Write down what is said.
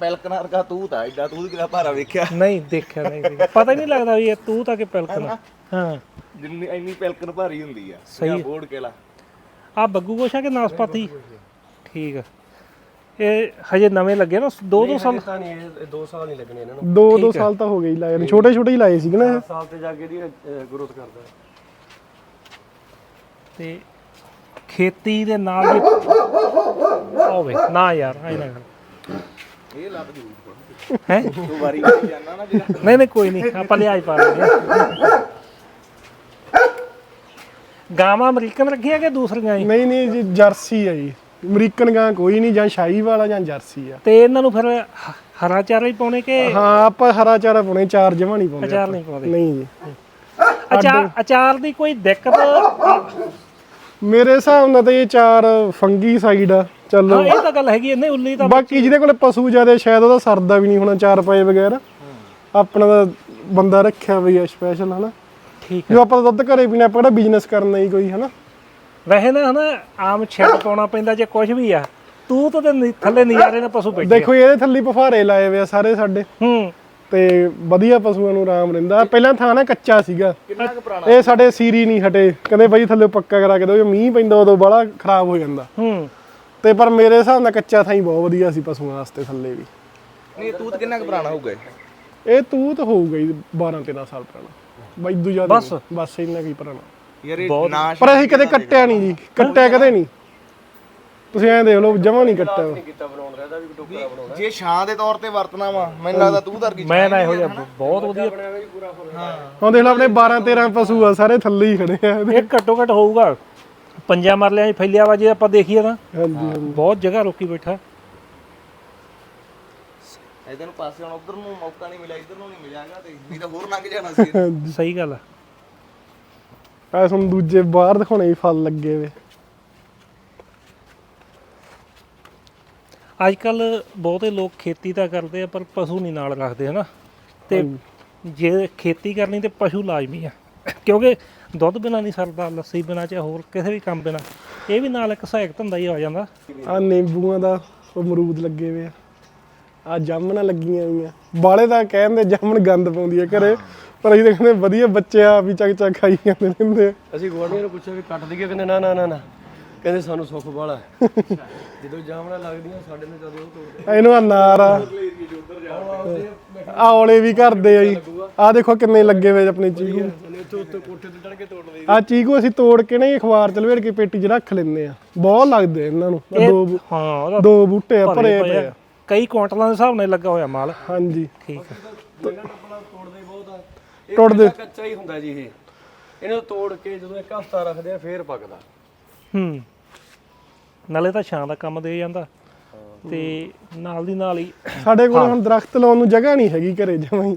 ਪੈਲਕਨਾਰ ਦਾ ਤੂਤ ਆ ਐਡਾ ਤੂਤ ਕਿਹਦਾ ਭਾਰਾ ਵੇਖਿਆ? ਨਹੀਂ ਦੇਖਿਆ ਨਹੀਂ ਦੇਖਿਆ। ਪਤਾ ਹੀ ਨਹੀਂ ਲੱਗਦਾ ਵੀ ਇਹ ਤੂੰ ਤਾਂ ਕਿ ਪਿਲਕਣਾ ਹਾਂ ਜਿੰਨੀ ਇੰਨੀ ਪੈਲਕਨ ਭਾਰੀ ਹੁੰਦੀ ਆ। ਸਹੀ। ਬੋੜ ਕੇਲਾ ਆ ਬੱਗੂ ਗੋਸ਼ਾ ਕਿ ਨਾਸਪਾਤੀ? ਠੀਕ ਆ। ਇਹ ਹਜੇ ਨਵੇਂ ਲੱਗੇ ਨਾ ਦੋ ਦੋ ਸਾਲ ਤਾਂ ਨਹੀਂ ਇਹ 2 ਸਾਲ ਨਹੀਂ ਲੱਗਣੇ ਇਹਨਾਂ ਨੂੰ। ਦੋ ਦੋ ਸਾਲ ਤਾਂ ਹੋ ਗਏ ਹੀ ਲਾਏ ਨੇ। ਛੋਟੇ ਛੋਟੇ ਹੀ ਲਾਏ ਸੀਗੇ ਨਾ ਇਹ। ਸਾਲ ਤੇ ਜਾ ਕੇ ਇਹਦੀ ਗਰੋਥ ਕਰਦਾ ਤੇ ਖੇਤੀ ਦੇ ਨਾਲ ਵੀ ਹੋਵੇ ਨਾ ਯਾਰ ਐ ਨਾ। ਕਰ ਇਹ ਲੱਭ ਜੂ। ਹੈ? ਤੂੰ ਵਾਰੀ ਵਾਰੀ ਜਾਣਾ ਨਾ ਜਿਹੜਾ ਨਹੀਂ ਨਹੀਂ ਕੋਈ ਨਹੀਂ ਆਪਾਂ ਲਿਆਜ ਪਾ ਲਾਂਗੇ। ਗਾਵਾਂ ਅਮਰੀਕਨ ਰੱਖੀਆਂ ਕਿ ਦੂਸਰੀਆਂ ਹੀ? ਨਹੀਂ ਨਹੀਂ ਜੀ ਜਰਸੀ ਆ ਜੀ। ਅਮਰੀਕਨ ਗਾਂ ਕੋਈ ਨਹੀਂ ਜਾਂ ਸ਼ਾਹੀ ਵਾਲਾ ਜਾਂ ਜਰਸੀ ਆ। ਤੇ ਇਹਨਾਂ ਨੂੰ ਫਿਰ ਹ- ਹਰਾ ਚਾਰਾ ਹੀ ਪਾਉਣੇ ਕਿ ਹਾਂ ਆਪਾਂ ਹਰਾ ਚਾਰਾ ਪਾਉਣੇ ਚਾਰ ਜਮਾ ਨਹੀਂ ਪਾਉਂਦੇ ਅਚਾਰ ਨਹੀਂ ਪਾਉਂਦੇ। ਨਹੀਂ ਜੀ। ਅਚਾਰ ਅਚਾਰ ਦੀ ਕੋਈ ਦਿੱਕਤ ਹਾਂ ਮੇਰੇ ਹਿਸਾਬ ਨਾਲ ਤਾਂ ਇਹ ਚਾਰ ਫੰਗੀ ਸਾਈਡ ਆ। ਚਲੋ ਇਹ ਤਾਂ ਗੱਲ ਹੈਗੀ ਇਹਨੇ ਉੱਲੀ ਤਾਂ ਬਾਕੀ ਜਿਹਦੇ ਕੋਲੇ ਪਸ਼ੂ ਜ਼ਿਆਦਾ ਸ਼ਾਇਦ ਉਹਦਾ ਸਰਦਾ ਵੀ ਨਹੀਂ ਹੋਣਾ ਚਾਰ ਪਏ ਬਗੈਰ ਆਪਣਾ ਤਾਂ ਬੰਦਾ ਰੱਖਿਆ ਵੀ ਆ ਸਪੈਸ਼ਲ ਹਨਾ। ਠੀਕ ਜੋ ਆਪਾਂ ਤਾਂ ਦੁੱਧ ਘਰੇ ਪੀਣਾ ਆਪਾਂ ਕਿਹੜਾ ਬਿਜ਼ਨਸ ਕਰਨਾ ਹੀ ਕੋਈ ਹਨਾ। ਵੈਸੇ ਨਾ ਹਨਾ ਆਮ ਛੱਡ ਪਾਉਣਾ ਪੈਂਦਾ ਜੇ ਕੁਝ ਵੀ ਆ। ਤੂੰ ਤਾਂ ਤੇ ਨੀ- ਥੱਲੇ ਨਜ਼ਾਰੇ ਨਾਲ ਪਸ਼ੂ ਬੈਠੇ। ਦੇਖੋ ਇਹਦੇ ਥੱਲੇ ਪਫਾਰੇ ਲਾਏ ਹੋਏ ਆ ਸਾਰੇ ਸਾਡੇ। ਹੂੰ। ਤੇ ਵਧੀਆ ਪਸ਼ੂਆਂ ਨੂੰ ਆਰਾਮ ਰਹਿੰਦਾ। ਪਹਿਲਾਂ ਥਾਂ ਨਾ ਕੱਚਾ ਸੀਗਾ। ਕਿੰਨਾ ਕੁ ਪੁਰਾਣਾ? ਇਹ ਸਾਡੇ ਸੀਰੀ ਨਹੀਂ ਹਟੇ। ਕਹਿੰਦੇ ਬਾਈ ਥੱਲੇ ਪੱਕਾ ਕਰਾ ਕੇ ਦਿਓ ਜੇ ਮੀਂਹ ਪੈਂਦਾ ਉਦੋਂ ਬੜਾ ਖਰਾਬ ਹੋ ਜਾਂਦਾ। ਹੂੰ। ਤੇ ਪਰ ਮੇਰੇ ਹਿਸਾਬ ਨਾਲ ਕੱਚਾ ਥਾਂ ਹੀ ਬਹੁਤ ਵਧੀਆ ਸੀ ਪਸ਼ੂਆਂ ਵਾਸਤੇ ਥੱਲੇ ਵੀ। ਨਹੀਂ ਤੂਤ ਕਿੰਨਾ ਕੁ ਪੁਰਾਣਾ ਹੋਊਗਾ ਇਹ? ਇਹ ਤੂੰ ਤਾਂ ਹੋਊਗਾ ਹੀ 12 13 ਸਾਲ ਪੁਰਾਣਾ। ਬਾਈ ਦੂ ਜ਼ਿਆਦਾ ਬਸ? ਨਹੀਂ, ਬਸ ਇੰਨਾ ਕੀ ਪੁਰਾਣਾ। ਯਾਰ ਇਹ ਨਾ ਪਰ ਅਸੀਂ ਕਦੇ ਕੱਟਿਆ ਨਹੀਂ ਜੀ। ਕੱਟਿਆ ਕਦੇ ਨਹੀਂ। ਤੁਸੀਂ ਐਂ ਦੇਖ ਲਓ ਜਮਾ ਨਹੀਂ ਕੱਟਿਆ ਵੀ ਟੋਕਰਾ ਬਣਾਉਣਾ। ਜੇ ਛਾਂ ਦੇ ਤੌਰ ਤੇ ਵਰਤਣਾ ਵਾ ਮੈਨੂੰ ਲੱਗਦਾ ਤੂੰ ਵਰਗੀ ਮੈਂ ਨਾ ਇਹੋ ਜਿਹਾ ਬਹੁਤ ਵਧੀਆ ਜੀ ਹੁਣ ਦੇਖ ਲਓ ਆਪਣੇ 12 13 ਪਸ਼ੂ ਆ ਸਾਰੇ ਥੱਲੇ ਹੀ ਖੜੇ ਆ। ਇਹ ਘੱਟੋ ਘੱਟ ਹੋਊਗਾ। ਪੰਜਾਂ ਮਰਲਿਆਂ 'ਚ ਫੈਲਿਆ ਵਾ ਜੇ ਆਪਾਂ ਦੇਖੀਏ ਤਾਂ। ਹਾਂਜੀ ਬਹੁਤ ਜਗ੍ਹਾ ਰੋਕੀ ਬੈਠਾ। ਇਧਰ ਨੂੰ ਪਾਸੇ ਹੁਣ ਉਧਰ ਨੂੰ ਮੌਕਾ ਨਹੀਂ ਮਿਲਿਆ ਇਧਰ ਨੂੰ ਨਹੀਂ ਮਿਲਿਆਗਾ ਤੇ ਨਹੀਂ ਤਾਂ ਹੋਰ ਲੰਘ ਜਾਣਾ ਸੀ। ਸਹੀ ਗੱਲ ਆ। ਆ ਤੁਹਾਨੂੰ ਦੂਜੇ ਬਾਹਰ ਦਿਖਾਉਣੇ ਹੀ ਫਲ ਲੱਗੇ ਵੇ। ਅੱਜ ਕੱਲ ਬਹੁਤੇ ਲੋਕ ਖੇਤੀ ਤਾਂ ਕਰਦੇ ਆ ਪਰ ਪਸ਼ੂ ਨਹੀਂ ਨਾਲ ਰੱਖਦੇ ਹਨਾ? ਤੇ ਜੇ ਖੇਤੀ ਕਰਨੀ ਤੇ ਪਸ਼ੂ ਲਾਜ਼ਮੀ ਆ। ਕਿਉਂਕਿ ਦੁੱਧ ਬਿਨਾ ਨਹੀਂ ਸਰਦਾ ਲੱਸੀ ਬਿਨਾ ਚਾਹੇ ਹੋਰ ਕਿਸੇ ਵੀ ਕੰਮ ਬਿਨਾ। ਇਹ ਵੀ ਨਾਲ ਇੱਕ ਸਹਾਇਕ ਧੰਦਾ ਹੀ ਆ ਜਾਂਦਾ। ਆ ਨਿੰਬੂਆਂ ਦਾ ਅਮਰੂਦ ਲੱਗੇ ਵੇ ਆ। ਆ ਜਾਮਣਾ ਲੱਗੀਆਂ ਹੋਈਆਂ। ਬਾਲੇ ਤਾਂ ਕਹਿੰਦੇ ਜਾਮਣ ਗੰਦ ਪਾਉਂਦੀ ਆ ਘਰੇ ਪਰ ਅਸੀਂ ਤਾਂ ਕਹਿੰਦੇ ਵਧੀਆ ਬੱਚੇ ਆ ਵੀ ਚੱਕ ਚੱਕ ਖਾਈ ਜਾਂਦੇ ਰਹਿੰਦੇ ਆ। ਅਸੀਂ ਗਵਾਂਢੀਆਂ ਨੂੰ ਪੁੱਛਿਆ ਵੀ ਕੱਟ ਦਈਏ ਕਹਿੰਦੇ ਨਾ ਨਾ ਨਾ ਨਾ। ਕਹਿੰਦੇ ਸਾਨੂੰ ਸੁੱਖ ਵਾਲਾ ਜਦੋਂ ਜਾਮਣਾ ਲੱਗਦੀਆਂ ਸਾਡੇ ਨੂੰ ਜਦੋਂ ਉਹ ਤੋੜਦੇ। ਇਹਨੂੰ ਆ ਨਾਰ ਆ। ਆ ਔਲੇ ਵੀ ਕਰਦੇ ਆ ਜੀ। ਆ ਦੇਖੋ ਕਿੰਨੇ ਲੱਗੇ ਹੋਏ ਆਪਣੇ ਚੀਕੂ। ਨੇ ਉੱਤੇ ਉੱਤੇ ਕੋਠੇ ਤੇ ਚੜ ਕੇ ਤੋੜਦੇ ਆ ਚੀਕੂ ਅਸੀਂ ਤੋੜ ਕੇ ਨਾ ਇਹ ਅਖਬਾਰ ਚ ਲਵੇੜ ਕੇ ਪੇਟੀ 'ਚ ਰੱਖ ਲੈਂਦੇ ਆ। ਬਹੁਤ ਲੱਗਦੇ ਇਹਨਾਂ ਨੂੰ। ਆਹ ਦੋ ਬੂ- ਹਾਂ ਉਹਦਾ ਦੋ ਬੂਟੇ ਆ ਭਰੇ ਭਰੇ ਪਏ ਆ। ਕਈ ਕੁਆਂਟਲਾਂ ਦੇ ਹਿਸਾਬ ਨਾਲ ਲੱਗਾ ਹੋਇਆ ਮਾਲ। ਹਾਂਜੀ। ਠੀਕ ਤੋੜਦੇ ਬਹੁਤ ਆ। ਇਹ ਤੋੜਦੇ। ਪਹਿਲਾਂ ਕੱਚਾ ਹੀ ਹੁੰਦਾ ਜੀ ਇਹ। ਇਹਨੂੰ ਤੋੜ ਕੇ ਜਦੋਂ ਇੱਕ ਹਫਤਾ ਰੱਖਦੇ ਆ ਫੇਰ ਪੱਕਦਾ। ਹੂੰ। ਨਾਲੇ ਤਾਂ ਛਾਂ ਦਾ ਕੰਮ ਦੇ ਜਾਂਦਾ। ਤੇ ਨਾਲ ਦੀ ਨਾਲ ਹੀ ਸਾਡੇ ਕੋਲ ਹੁਣ ਦਰਖਤ ਲਾਉਣ ਨੂੰ ਜਗ੍ਹਾ ਨਹੀਂ ਹੈਗੀ ਘਰੇ ਜਮਾਂ ਹੀ।